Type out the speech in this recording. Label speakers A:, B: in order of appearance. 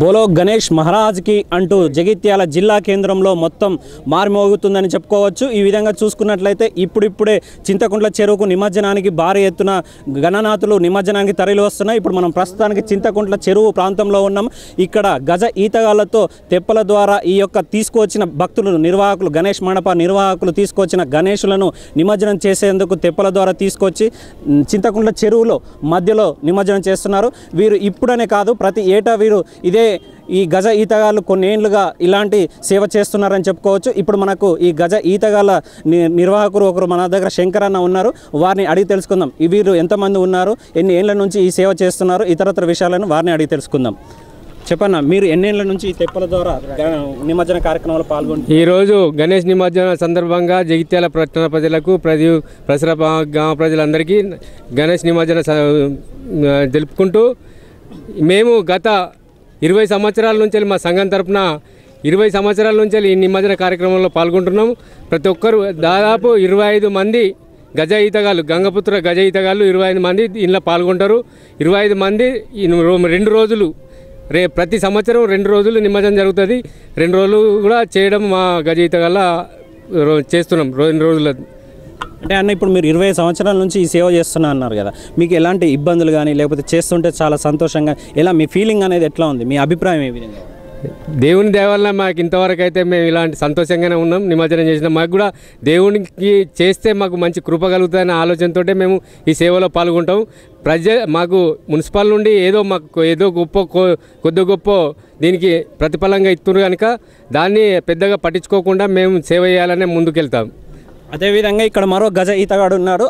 A: బోలో గణేష్ మహారాజ్కి అంటూ జగిత్యాల జిల్లా కేంద్రంలో మొత్తం మారుమోగుతుందని చెప్పుకోవచ్చు. ఈ విధంగా చూసుకున్నట్లయితే ఇప్పుడిప్పుడే చింతకుంట్ల చెరువుకు నిమజ్జనానికి భారీ ఎత్తున గణనాథులు నిమజ్జనానికి తరలి వస్తున్నాయి ఇప్పుడు మనం ప్రస్తుతానికి చింతకుంట్ల చెరువు ప్రాంతంలో ఉన్నాం. ఇక్కడ గజ ఈతగాళ్ళతో తెప్పల ద్వారా ఈ యొక్క తీసుకువచ్చిన భక్తులు నిర్వాహకులు గణేష్ మండప నిర్వాహకులు తీసుకొచ్చిన గణేషులను నిమజ్జనం చేసేందుకు తెప్పల ద్వారా తీసుకొచ్చి చింతకుంట్ల చెరువులో మధ్యలో నిమజ్జనం చేస్తున్నారు. వీరు ఇప్పుడనే కాదు ప్రతి ఏటా వీరు ఇది ఈ గజ ఈతగాళ్ళు కొన్నేళ్ళుగా ఇలాంటి సేవ చేస్తున్నారని చెప్పుకోవచ్చు. ఇప్పుడు మనకు ఈ గజ ఈతగాళ్ళ ని- నిర్వాహకులు ఒకరు మన దగ్గర శంకర్ అన్న ఉన్నారు. వారిని అడిగి తెలుసుకుందాం. వీరు ఎంతమంది ఉన్నారు? ఎన్ని ఏళ్ళ నుంచి ఈ సేవ చేస్తున్నారు? ఇతరత్ర విషయాలను వారిని అడిగి తెలుసుకుందాం. చెప్పన్న మీరు ఎన్నేళ్ళ నుంచి ఈ తెప్పల ద్వారా నిమజ్జన కార్యక్రమంలో పాల్గొంటున్నారు
B: ఈరోజు గణేష్ నిమజ్జన సందర్భంగా జగిత్యాల పట్టణ ప్రజలకు ప్రతి ప్రసర గ్రామ ప్రజలందరికీ గణేష్ నిమజ్జన స- తెలుపుకుంటూ మేము గత ఇరవై సంవత్సరాల నుంచి మా సంఘం తరపున ఇరవై సంవత్సరాల నుంచి ఈ నిమజ్జన కార్యక్రమంలో పాల్గొంటున్నాం. ప్రతి ఒక్కరు దాదాపు ఇరవై ఐదు మంది గజ ఈతగాళ్ళు గంగపుత్ర గజ ఈతగాళ్ళు ఇరవై ఐదు మంది ఇందులో పాల్గొంటారు. ఇరవై ఐదు మంది రో- రెండు రోజులు రే ప్రతి సంవత్సరం రెండు రోజులు నిమజ్జనం జరుగుతుంది. రెండు రోజులు కూడా చేయడం మా గజ ఈతగాళ్ళ రో- చేస్తున్నాం. రెండు రోజుల
A: అంటే అన్న ఇప్పుడు మీరు ఇరవై సంవత్సరాల నుంచి ఈ సేవ చేస్తున్నా అన్నారు కదా మీకు ఎలాంటి ఇబ్బందులు కానీ లేకపోతే చేస్తుంటే చాలా సంతోషంగా ఎలా మీ ఫీలింగ్ అనేది ఎట్లా ఉంది? మీ అభిప్రాయం ఏ విధంగా
B: దేవుని దేవల్ల మాకు ఇంతవరకు అయితే మేము ఇలాంటి సంతోషంగానే ఉన్నాం నిమజ్జనం చేసినాం. మాకు కూడా దేవునికి చేస్తే మాకు మంచి కృప కలుగుతుందనే ఆలోచనతో మేము ఈ సేవలో పాల్గొంటాం. ప్రజ మాకు మున్సిపల్ నుండి ఏదో మాకు ఏదో గొప్ప కొ- కొద్ది గొప్ప దీనికి ప్రతిఫలంగా ఇస్తున్నారు కనుక దాన్ని పెద్దగా పట్టించుకోకుండా మేము సేవ చేయాలనే ముందుకెళ్తాం.
A: అదేవిధంగా ఇక్కడ మరో గజ ఈతగాడు ఉన్నాడు.